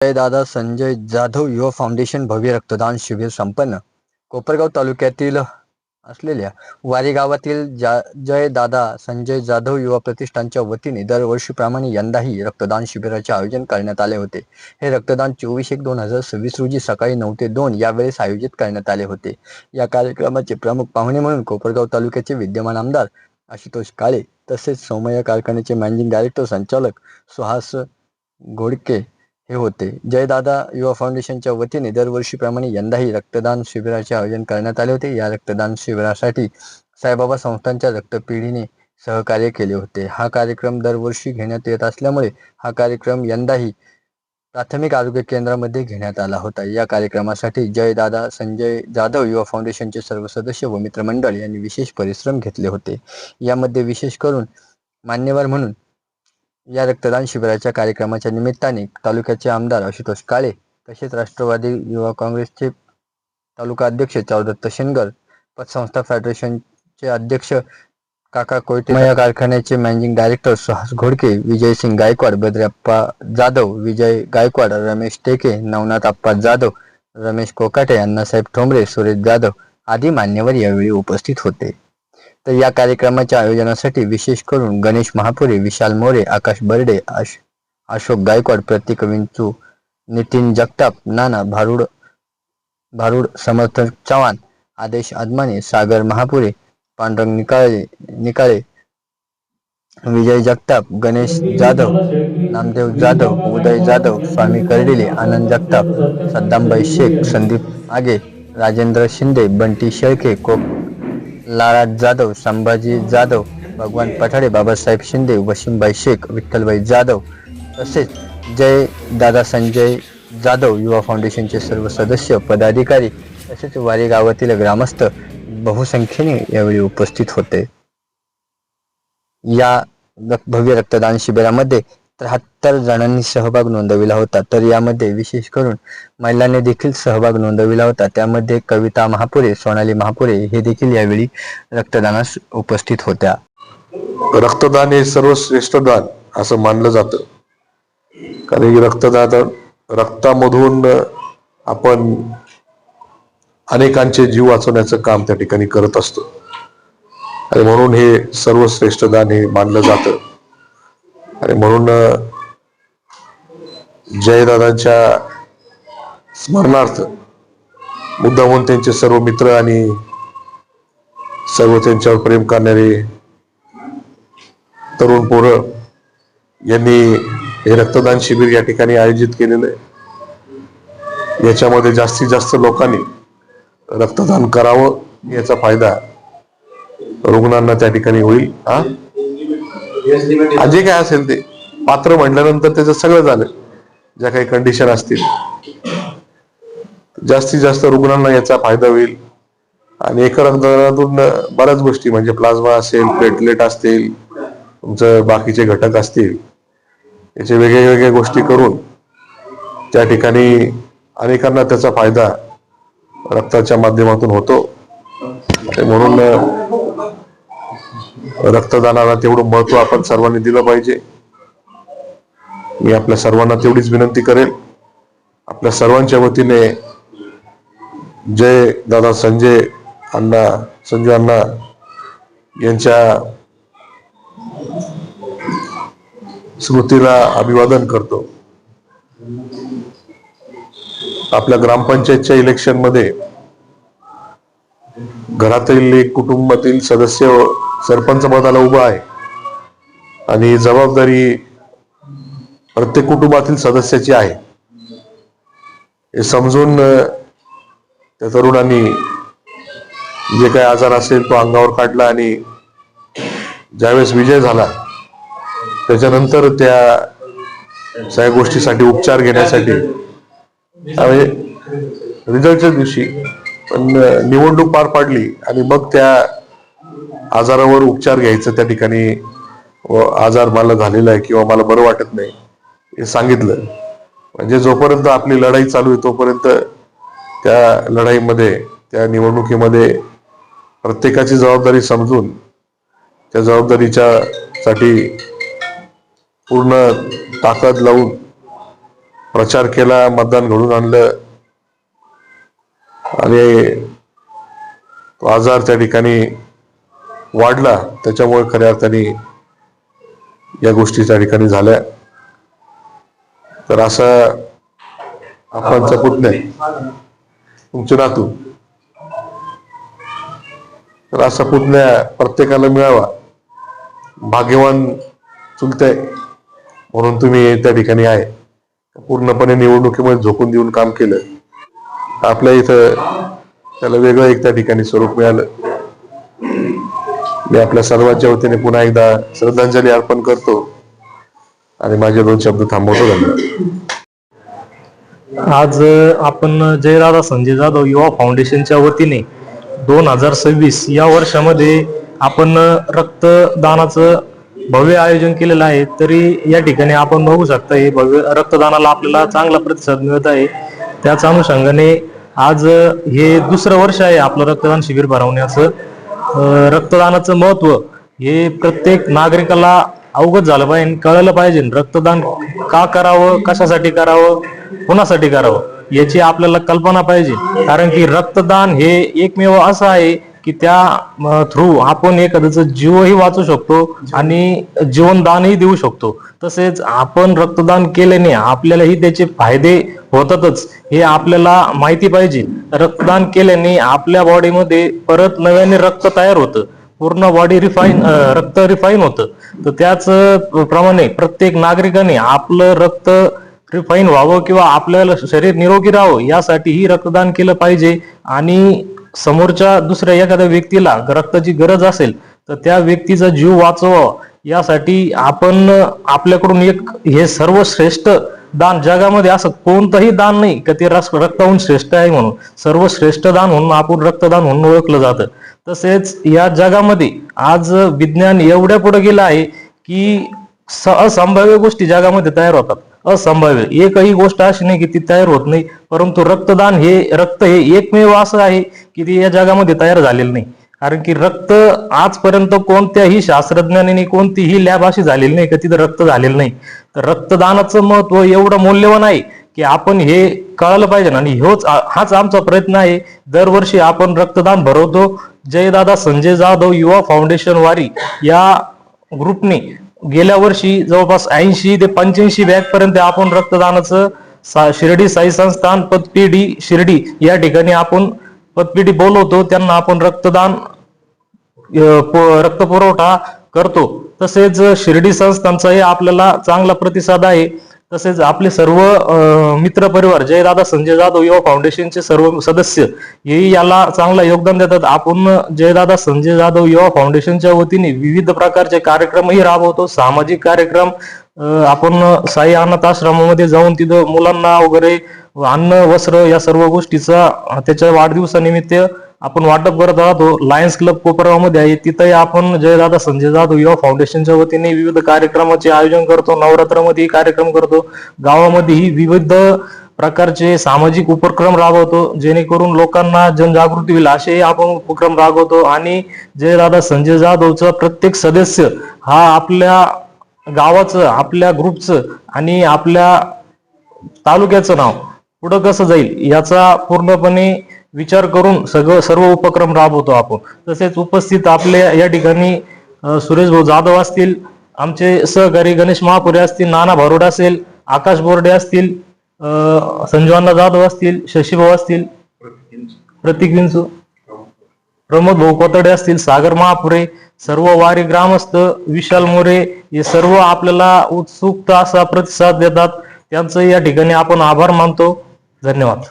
जयदादा संजय जाधव युवा फाउंडेशन भव्य रक्तदान शिबिर संपन्न. कोपरगाव तालुक्यातील असलेल्या वारी गावातील जा जयदादा संजय जाधव युवा प्रतिष्ठानच्या वतीने दरवर्षीप्रमाणे यंदाही रक्तदान शिबिराचे आयोजन करण्यात आले होते. हे रक्तदान चोवीस एक दोन हजार सव्वीस रोजी सकाळी नऊ ते दोन यावेळेस आयोजित करण्यात आले होते. या कार्यक्रमाचे प्रमुख पाहुणे म्हणून कोपरगाव तालुक्याचे विद्यमान आमदार आशुतोष काळे तसेच सौमय्या कारखान्याचे मॅनेजिंग डायरेक्टर संचालक सुहास घोडके हे होते. जयदादा युवा फाउंडेशनच्या वतीने दरवर्षीप्रमाणे यंदाही रक्तदान शिबिराचे आयोजन करण्यात आले होते. या रक्तदान शिबिरासाठी साईबाबा संस्थांच्या रक्तपेढीने सहकार्य केले होते. हा कार्यक्रम दरवर्षी घेण्यात येत असल्यामुळे हा कार्यक्रम यंदाही प्राथमिक आरोग्य केंद्रामध्ये घेण्यात आला होता. या कार्यक्रमासाठी जयदादा संजय जाधव युवा फाउंडेशनचे सर्व सदस्य व मित्रमंडळ यांनी विशेष परिश्रम घेतले होते. यामध्ये विशेष करून मान्यवर म्हणून या रक्तदान शिबिराच्या कार्यक्रमाच्या निमित्ताने तालुक्याचे आमदार आशुतोष काळे तसेच राष्ट्रवादी युवा काँग्रेसचे तालुका अध्यक्ष चौदत्त शेनगर पतसंस्था फेडरेशनचे अध्यक्ष काका कोयटे या कारखान्याचे मॅनेजिंग डायरेक्टर सुहास घोडके विजयसिंग गायकवाड बद्रप्पा जाधव विजय गायकवाड रमेश टेके नवनाथ आप्पा जाधव रमेश कोकाटे अण्णासाहेब ठोंबरे सुरेश जाधव आदी मान्यवर यावेळी उपस्थित होते. तर या कार्यक्रमाच्या आयोजनासाठी विशेष करून गणेश महापुरे विशाल मोरे आकाश बर्डे आश अशोक गायकवाड प्रतीक विंचू नितीन जगताप नाना भारुड भारुड समर्थ चव्हाण आदेश आदमाने सागर महापुरे पांडुरंग निकाळे निकाळे विजय जगताप गणेश जाधव नामदेव जाधव उदय जाधव स्वामी कर्डिले आनंद जगताप सद्दामबाई शेख संदीप आगे राजेंद्र शिंदे बंटी शेळके कोप लाराज जाधव संभाजी जाधव भगवान पठाडे बाबासाहेब शिंदे वशिमबाई शेख विठ्ठलबाई जाधव तसेच जय दादा संजय जाधव युवा फाउंडेशनचे सर्व सदस्य पदाधिकारी तसेच वारी गावातील ग्रामस्थ बहुसंख्येने यावेळी उपस्थित होते. या भव्य रक्तदान शिबिरामध्ये त्र्याहत्तर जणांनी सहभाग नोंदविला होता. तर यामध्ये विशेष करून महिलांनी देखील सहभाग नोंदविला होता. त्यामध्ये कविता महापुरे सोनाली महापुरे हे देखील यावेळी रक्तदानास उपस्थित होत्या. रक्तदान हे सर्वश्रेष्ठ दान असं मानलं जातं. कारण की रक्तदान रक्तामधून आपण अनेकांचे जीव वाचवण्याचं काम त्या ठिकाणी करत असतो. आणि म्हणून हे सर्वश्रेष्ठ दान हे मानलं जातं. आणि म्हणून जयदादांच्या स्मरणार्थ मुद्दामून त्यांचे सर्व मित्र आणि सर्व त्यांच्यावर प्रेम करणारे तरुण पोरं यांनी हे रक्तदान शिबिर या ठिकाणी आयोजित केलेलं आहे. याच्यामध्ये जास्तीत जास्त लोकांनी रक्तदान करावं याचा फायदा रुग्णांना त्या ठिकाणी होईल. हा, जे काय असेल ते. पात्र म्हटल्यानंतर त्याचं सगळं झालं. ज्या काही कंडिशन असतील. जास्तीत जास्त रुग्णांना याचा फायदा होईल. आणि एका रक्तदानातून बऱ्याच गोष्टी म्हणजे प्लाझ्मा असेल प्लेटलेट असतील तुमचं बाकीचे घटक असतील. याचे वेगळ्या वेगळ्या गोष्टी करून त्या ठिकाणी अनेकांना त्याचा फायदा रक्ताच्या माध्यमातून होतो. म्हणून रक्तदानाला तेवढं महत्त्व आपण सर्वांनी दिलं पाहिजे. मी आपल्या सर्वांना तेवढीच विनंती करेल. आपल्या सर्वांच्या वतीने जय दादा संजय अण्णा संजय अण्णा यांच्या स्मृतीला अभिवादन करतो. आपल्या ग्रामपंचायतच्या इलेक्शनमध्ये घरातील एक कुटुंबातील सदस्य सरपंच पदाला उभा आहे. आणि जबाबदारी प्रत्येक कुटुंबातील सदस्याची आहे. हे समजून त्या तरुणांनी जे काही आजार असेल तो अंगावर काढला आणि ज्यावेळेस विजय झाला त्याच्यानंतर त्या सगळ्या गोष्टीसाठी उपचार घेण्यासाठी त्यामुळे रिझल्टच्या दिवशी पण निवडणूक पार पाडली आणि मग त्या आजारावर उपचार घ्यायचं त्या ठिकाणी व आजार मला झालेला आहे किंवा मला बरं वाटत नाही हे सांगितलं. म्हणजे जोपर्यंत आपली लढाई चालू आहे तोपर्यंत त्या लढाईमध्ये त्या निवडणुकीमध्ये प्रत्येकाची जबाबदारी समजून त्या जबाबदारीच्या साठी पूर्ण ताकद लावून प्रचार केला मतदान घडून आणलं. आणि तो आजार त्या ठिकाणी वाढला त्याच्यामुळे खऱ्या अर्थाने या गोष्टी त्या ठिकाणी झाल्या. तर असा आपणचा पुतण्या तुमचे नातू. तर असा पुतण्या प्रत्येकाला मिळावा. भाग्यवान चुलते म्हणून तुम्ही त्या ठिकाणी आहे. पूर्णपणे निवडणुकीमध्ये झोकून देऊन काम केलं. आपल्या इथं त्याला वेगळं एक त्या ठिकाणी स्वरूप मिळालं. मी आपल्या सर्वांच्या वतीने पुन्हा एकदा श्रद्धांजली अर्पण करतो आणि माझे दोन शब्द थांबवतो धन्यवाद. आज आपण जयराधा संजय जाधव युवा फाउंडेशनच्या वतीने दोन हजार सव्वीस या वर्षामध्ये आपण रक्तदानाचं भव्य आयोजन केलेलं आहे. तरी या ठिकाणी आपण बघू शकता हे भव्य रक्तदानाला आपल्याला चांगला प्रतिसाद मिळत आहे. त्याच अनुषंगाने आज हे दुसरं वर्ष आहे आपलं रक्तदान शिबिर भरवण्याचं. रक्तदानाचं महत्त्व हे प्रत्येक नागरिकाला अवगत झालं पाहिजे कळलं पाहिजे. रक्तदान का करावं? कशासाठी करावं? कोणासाठी करावं? याची आपल्याला कल्पना पाहिजे. कारण की रक्तदान हे एकमेव असं आहे की त्या थ्रू आपण एखाद्याचा जीवही वाचू शकतो आणि जीवनदानही देऊ शकतो. तसेच आपण रक्तदान केल्याने आपल्यालाही त्याचे फायदे होतातच हे आपल्याला माहिती पाहिजे. रक्तदान केल्याने आपल्या बॉडीमध्ये परत नव्याने रक्त तयार होतं. पूर्ण बॉडी रिफाईन रक्त रिफाईन होतं. तर त्याच प्रमाणे प्रत्येक नागरिकाने आपलं रक्त रिफाईन व्हावं किंवा आपल्याला शरीर निरोगी राहावं यासाठीही रक्तदान केलं पाहिजे आणि समोरच्या दुसऱ्या एखाद्या व्यक्तीला रक्ताची गरज असेल तर त्या व्यक्तीचा जीव वाचवावा. यासाठी आपण आपल्याकडून एक हे सर्वश्रेष्ठ दान जगामध्ये असं कोणतंही दान नाही का ते रस- रक्ताहून श्रेष्ठ आहे म्हणून. सर्वश्रेष्ठ दान म्हणून आपण रक्तदान म्हणून ओळखलं जातं. तसेच या जगामध्ये आज विज्ञान एवढ्या पुढे गेलं आहे की स- असंभाव्य गोष्टी जगामध्ये तयार होतात. असंभाव्य. एकही गोष्ट अशी नाही की ती तयार होत नाही परंतु रक्तदान हे रक्त हे एकमेव असं आहे की ती या जगामध्ये तयार झालेलं नाही. कारण की रक्त आजपर्यंत कोणत्याही शास्त्रज्ञाने कोणतीही लॅब अशी झालेली नाही का तिथं रक्त झालेलं नाही. तर रक्तदानाचं महत्त्व एवढं मौल्यवान आहे की आपण हे कळालं पाहिजे आणि ह्योच हाच आमचा प्रयत्न आहे. दरवर्षी आपण रक्तदान भरवतो. जयदादा संजय जाधव युवा फाउंडेशन वारी या ग्रुपने गेल्या वर्षी जवळपास ऐंशी ते पंच्याऐंशी बॅग पर्यंत आपण रक्तदानाचं सा- शिर्डी साई संस्थान पतपेढी शिर्डी या ठिकाणी आपण पतपेढी बोलवतो त्यांना आपण रक्तदान रक्त पुरवठा रक्तपुरवठा करतो. तसेच शिर्डी संस्थांचाही आपल्याला चांगला प्रतिसाद आहे. तसेच आपले सर्व मित्र परिवार जयदादा संजय जाधव युवा फाउंडेशनचे सर्व सदस्य हेही याला चांगला योगदान देतात. आपण जयदादा संजय जाधव युवा फाउंडेशनच्या वतीने विविध प्रकारचे कार्यक्रमही राबवतो. सामाजिक कार्यक्रम आपण साई अनाथ आश्रमामध्ये जाऊन तिथं मुलांना वगैरे अन्न वस्त्र या सर्व गोष्टीचा त्याच्या वाढदिवसानिमित्त आपण वाटप करत राहतो लायन्स क्लब कोपरगावमध्ये आहे. तिथंही आपण जयदादा संजय जाधव युवा फाउंडेशनच्या वतीने विविध कार्यक्रमाचे आयोजन करतो. नवरात्रामध्येही कार्यक्रम करतो. गावामध्येही विविध प्रकारचे सामाजिक उपक्रम राबवतो. जेणेकरून लोकांना जनजागृती होईल असेही आपण उपक्रम राबवतो. आणि जयदादा संजय जाधवचा प्रत्येक सदस्य हा आपल्या गावाचं आपल्या ग्रुपचं आणि आपल्या तालुक्याचं नाव पुढं कसं जाईल याचा पूर्णपणे विचार करून सगळं सर्व उपक्रम राबवतो आपण. तसेच उपस्थित आपल्या या ठिकाणी सुरेश भाऊ जाधव असतील आमचे सहकारी गणेश महापुरे असतील नाना भारुड असेल आकाश बोर्डे असतील अ, संजीवांना जाधव असतील शशीभाऊ असतील प्रतीक विंचू प्रमोद भाऊ कोतडे असतील सागर महापुरे सर्व वारी ग्रामस्थ विशाल मोरे हे सर्व आपल्याला उत्सुकता असा प्रतिसाद देतात. त्यांचं या ठिकाणी आपण आभार मानतो. धन्यवाद.